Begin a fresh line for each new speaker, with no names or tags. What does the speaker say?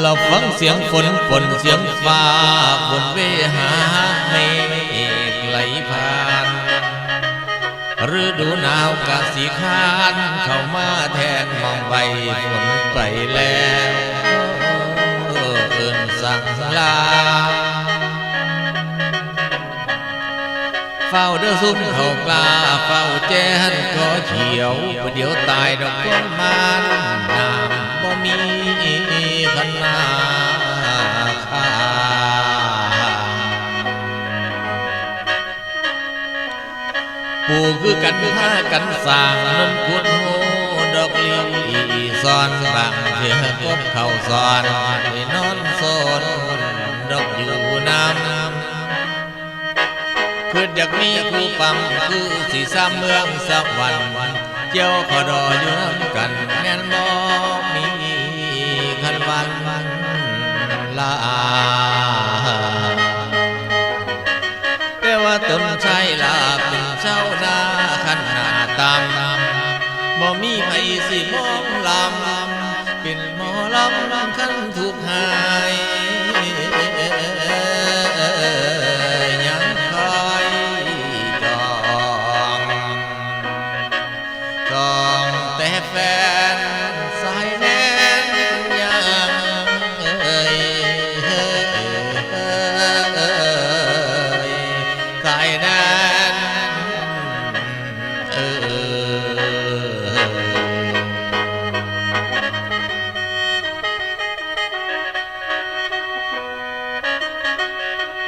เราฟังเสียงฝนฝนเสียงฟ้าฝนเวหาให้เอกไหลผ่านฤดูหนาวกะสีคานเข้ามาแทนมองใบฝนไปแล้วเอิ่นสั่งลาเฝ้าเด้อซุ้มเขากล้าเฝ้าแจ้นก็เขียวประเดี๋ยวตายดอกก้นมานน้ำบ่มี ขนาคาปู่คือกันผ้ากันสร้างนนกุดโหดอกลีซ้อนบางเถื่อกบเข้าซ้อนไปนอนโซนดอกอยู่น้ำคืออยากมีคู่ปั๊มคือสีซ้ำเมืองสักวันเจ้าขอดออยู่น้ำ ลาแต่ว่าตนชายลาเป็นเจ้านาขันหนาตามบ่มีไผสิมองลำเป็นหมอลำลำขันถูกหายยังคอยจองจองแต่แฟน Hey.